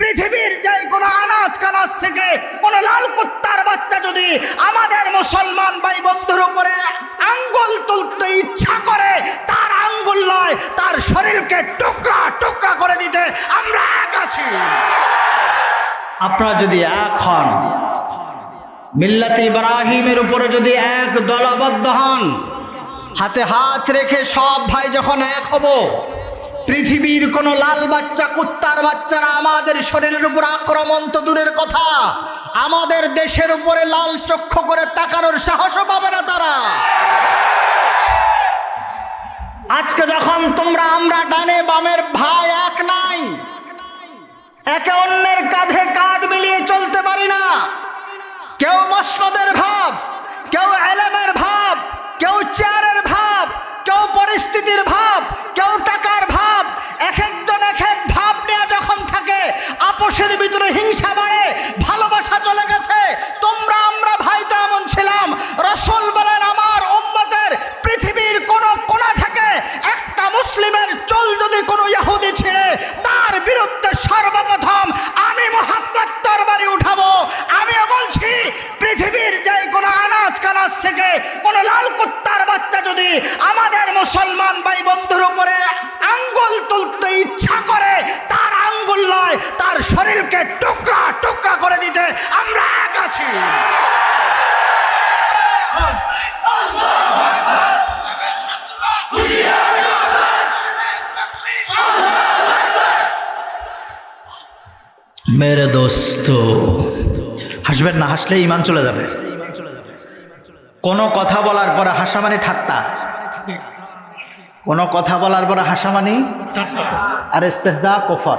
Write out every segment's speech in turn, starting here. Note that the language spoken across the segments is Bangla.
পৃথিবীর যে কোনো আনাজ কানাজ থেকে কোনো লাল কুত্তার বাচ্চা যদি আমাদের মুসলমান ভাই বন্ধুর উপরে আঙ্গুল তুলতে ইচ্ছা করে, তার আঙ্গুল নয়, তার শরীরকে টুকরা টুকরা করে দিতে আমরা এক আছি। আপনারা যদি এক হন, মিল্লাতে ইব্রাহিমের উপরে যদি এক দলবদ্ধ হন, হাতে হাত রেখে সব ভাই যখন এক হব পৃথিবীর কোন লাল বাচ্চা, কুত্তার বাচ্চারা আমাদের শরীরের উপর আক্রমণ তো দূরের কথা। আমাদের দেশের উপরে লাল চক্ষু করে তাকানোর সাহসও পাবে না তারা। আজকে যখন তোমরা, আমরা ডানে বামের ভাই এক নাই, একে অন্যের কাঁধে কাঁধ মিলিয়ে চলতে পারি না। কেউ মসনদের ভাব, কেউ এলেমের ভাব, কেউ চেয়ারের ভাব, কেউ পরিস্থিতির ভাব, কেউ টাকার এক একজন এক এক ভাব নিয়ে যখন থাকে, আপোষের ভিতরে হিংসা বাড়ে, ভালোবাসা চলে গেছে, তোমরা, আমরা ভাই তো এমন ছিলাম, রসুল বলেন, আমার উম্মতের পৃথিবীর কোন কোণা থেকে একটা মুসলিমের চুল যদি কোনো ইহুদি ছিঁড়ে, তার বিরুদ্ধে সর্বপ্রথম আমি মোহাম্মদ তরবারি উঠাবো। আমিও বলছি, পৃথিবীর যে কোনো আনাজ কানাজ থেকে কোনো লাল কুত্তার বাচ্চা যদি আমাদের মেরে দোস্ত। হাসবেন না হাসলে ইমান চলে যাবে। কোনো কথা বলার পরে হাসা মানে ঠাট্টা। কোনো কথা বলার পরে হাসা মানে আর ইস্তেহজা কোফর।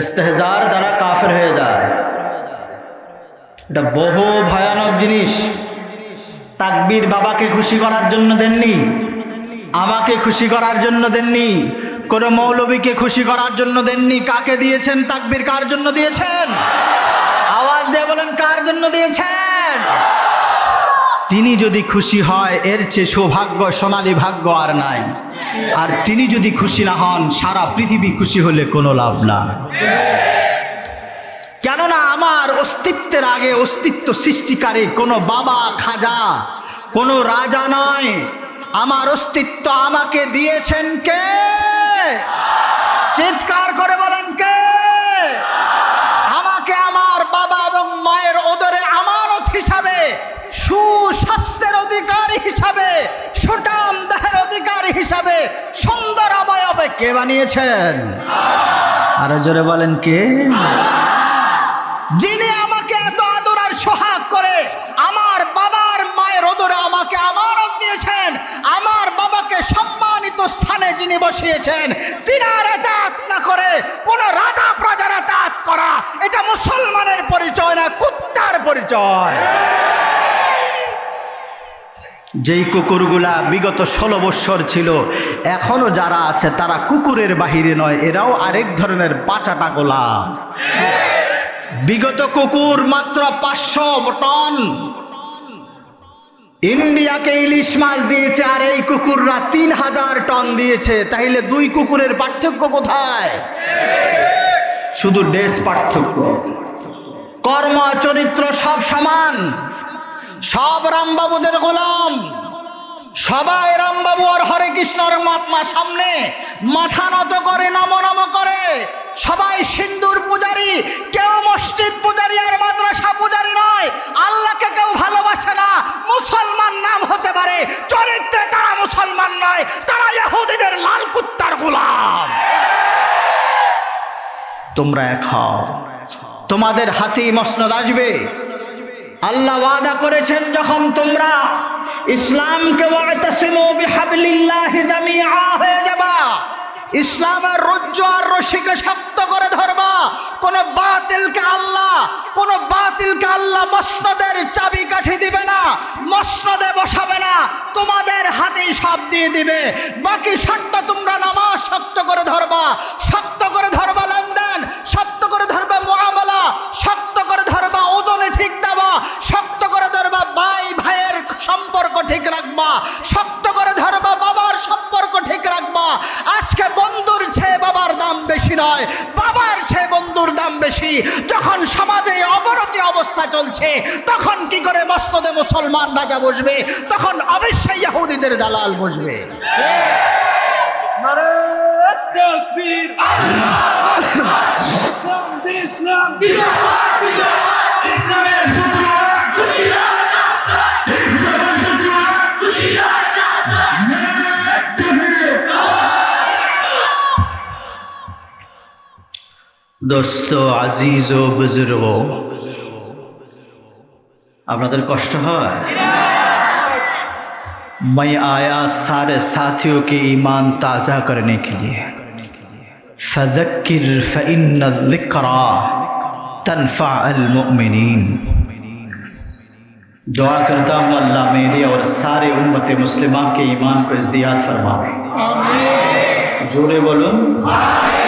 ইস্তেহজার দ্বারা কাফের হয়ে যায়। এটা বহু ভয়ানক জিনিস। তাকবীর বাবাকে খুশি করার জন্য দেননি, আমাকে খুশি করার জন্য দেননি। কোন মৌলবীকে খুশি করার জন্য দেননি। কাকে দিয়েছেন? তাকবীর কার জন্য দিয়েছেন? আওয়াজ দিয়ে বলেন, কার জন্য দিয়েছেন? তিনি যদি খুশি হয়, এর চেয়ে সৌভাগ্য, সোনালী ভাগ্য আর নাই। আর তিনি যদি খুশি না হন, সারা পৃথিবী খুশি হলে কোনো লাভ না। কেননা আমার অস্তিত্বের আগে অস্তিত্ব সৃষ্টিকারী কোনো বাবা, খাজা, কোনো রাজা নয়। আমার অস্তিত্ব আমাকে দিয়েছেন কে? চিৎকার করে বলেন কে? আমাকে আমার বাবা এবং মায়ের ওদরে আমানত হিসাবে, সুস্বাস্থ্যের অধিকার হিসাবে সুটাম দেহের অধিকার হিসাবে, সুন্দর অবয়বে কে বানিয়েছেন? আরও জোরে বলেন কে? যিনি বসিয়েছেন। তিনার এতাত না করে কোন রাজা প্রজার এতাত করা, এটা মুসলমানের পরিচয় না, কুত্তার পরিচয়। যেই কুকুরগুলা বিগত ষোলো বৎসর ছিল, এখনও যারা আছে তারা কুকুরের বাহিরে নয়, এরাও আরেক ধরনের পাচাটা গোলাম বিগত কুকুর মাত্র পাঁচশো টন ইন্ডিয়াকে ইলিশ মাছ দিয়েছে আর এই কুকুররা তিন হাজার টন দিয়েছে। তাইলে দুই কুকুরের পার্থক্য কোথায়? শুধু ডেস পার্থক্য। কর্ম চরিত্র সব সমান। সব রামবাবুদের গোলাম। সবাই রামবাবু আর হরে কৃষ্ণর মা সামনে। মাথা নত করে, নম নম করে। সবাই সিন্দুর পূজারি, কেউ মসজিদ পূজারি আর মাদ্রাসা পূজারি নয়। আল্লাহকে কেউ ভালোবাসে না, মুসলমান নাম হতে পারে, চরিত্রে তারা মুসলমান নয়, তারা ইহুদিদের লাল কুত্তার গোলাম। তোমরা এক তোমাদের হাতে মসনদ আসবে। আল্লাহ ওয়াদা করেছেন যখন তোমরা ইসলামকে হয়ে যাবা, ইসলামের রজ্জ আর রশিকে শক্ত দিবে। বাকি শর্ত তোমরা নামাজ শক্ত করে ধরবা। শক্ত করে ধরবা লেনদেন, শক্ত করে ধরবা মুআমালা, শক্ত করে ধরবা ওজনে ঠিক দেওয়া, শক্ত করে ধরবা ভাই, ভাইয়ের সম্পর্ক ঠিক রাখবা, শক্ত করে ধরবা বাবার সম্পর্ক ঠিক রাখবা। আজকে বন্ধুর চেয়ে বাবার দাম বেশি নয়, বাবার সে বন্ধুর দাম বেশি। যখন সমাজে অবনতি অবস্থা চলছে, তখন কি করে মস্তদে মুসলমান রাজা বসবে? তখন অবশ্যই মুর্শিদের জালাল বসবে। দোস্ত আজিজ ও বুজুর্গ আপনাদের কষ্ট হয়? میں آیا سارے ساتھیوں کے ایمان تازہ کرنے کے لیے۔ فذکر فإن الذکرا تنفع المؤمنین۔ دعا کرتا ہوں اللہ میرے اور سارے امت مسلمہ کے ایمان کو ازدیاد فرما دے جوڑے بولو آمین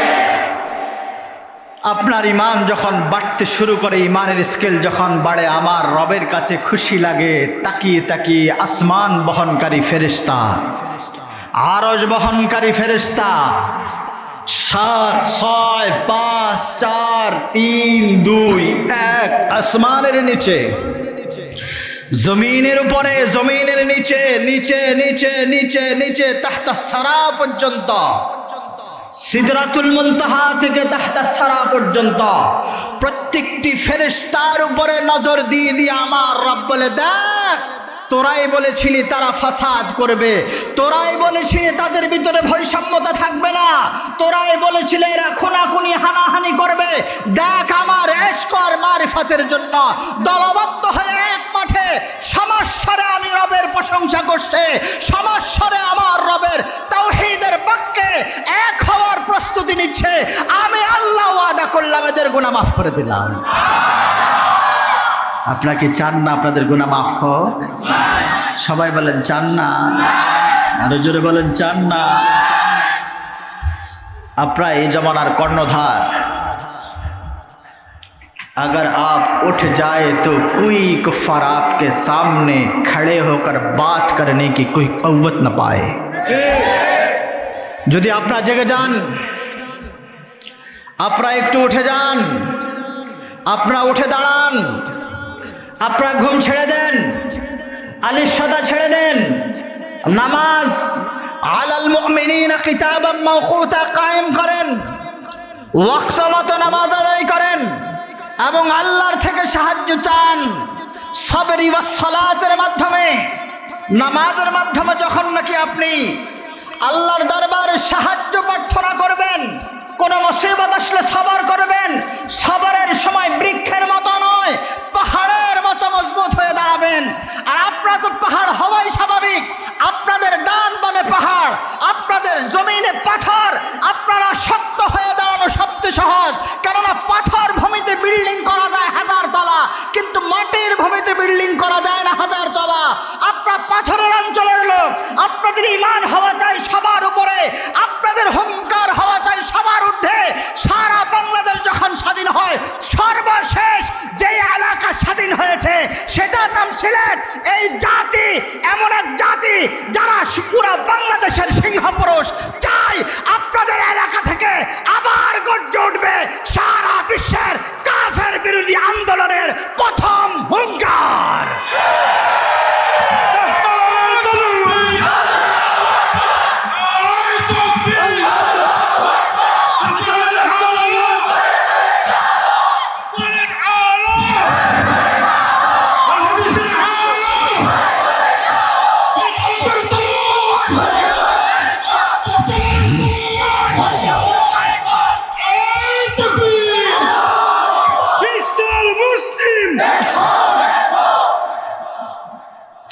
আপনার ইমান যখন বাড়তে শুরু করে, ইমানের স্কেল যখন বাড়ে, আমার রবের কাছে খুশি লাগে। তাকিয়ে তাকিয়ে আসমান বহনকারী ফেরেস্তা আরজ বহনকারী ফেরেস্তা সাত, ছয়, পাঁচ, চার, তিন, দুই, এক, আসমানের নিচে, জমিনের উপরে, জমিনের নিচে নিচে নিচে নিচে নিচে, তাহতা সারা পর্যন্ত সিদরাতুল মুনতাহা থেকে তাহতা সারা পর্যন্ত প্রত্যেকটি ফেরেশতার উপরে নজর দিয়ে দিয়ে আমার রব বলে দেখ, তোরাই বলেছিলি তারা ফাসাদ করবে, তোরাই বলেছিলি তাদের ভিতরে বৈষম্যতা থাকবে না, তোরাই বলেছিলে এরা খুনাখুনি, হানাহানি করবে। দেখ আমার এসকর মারিফাতের জন্য দলবদ্ধ হয়ে এক মাঠে সমস্যারে আমি রবের প্রশংসা করছে সমস্যারে আমার রবের তাওহীদের বাক্যে এক হওয়ার প্রস্তুতি নিচ্ছে আমি আল্লাহ ওয়াদা করলাম এদের গুনাহ মাফ করে দিলাম আপনারা কি চান না আপনাদের গুনাহ মাফ হোক সবাই বলেন চান না আরো জোরে বলেন চান না আপনারা এই জমানার কর্ণধার अगर आप उठ जाए तो कोई कुफ्फार आपके सामने खड़े होकर बात करने की कोई कौवत न पाए যদি আপনারা জেগে যান আপনারা একটু উঠে যান। আপনারা উঠে দাঁড়ান। আপনারা ঘুম ছেড়ে দেন। আলিশাদা ছেড়ে দেন। নামাজ। আলাল মুমিনিনা কিতাবাম মাওকুতা কায়েম করেন। ওয়াক্ত মতো নামাজ আদায় করেন। এবং আল্লাহর থেকে সাহায্য চান। সবরি ওয়া সালাতের মাধ্যমে। নামাজের মাধ্যমে যখন নাকি আপনি আল্লাহর দরবারে সাহায্য প্রার্থনা করবেন কোন মুসিবত আসলে সাবার করবেন সবরের সময় Dios.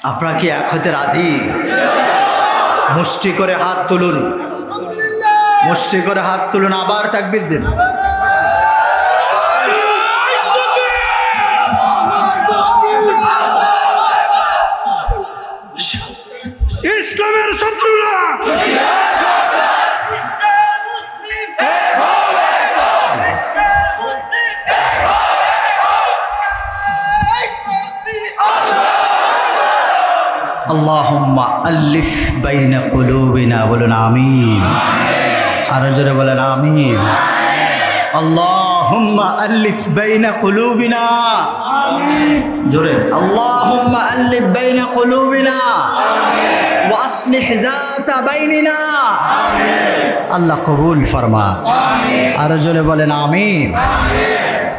আপনারা কি এক হতে রাজি? মুষ্টি করে হাত তুলুন। মুষ্টি করে হাত তুলুন, আবার তাকবির দিন। ইসলামের শত্রুরা! আল্লাহুম্মা আল্লিফ বাইনা কুলুবিনা বলুন আমিন আরো জোরে বলেন আমিন اللهم ألف بين قلوبنا জোরে اللهم ألف بين قلوبنا وأصلح ذات بيننا আল্লাহ কবুল ফরমা আরো জোরে বলেন আমিন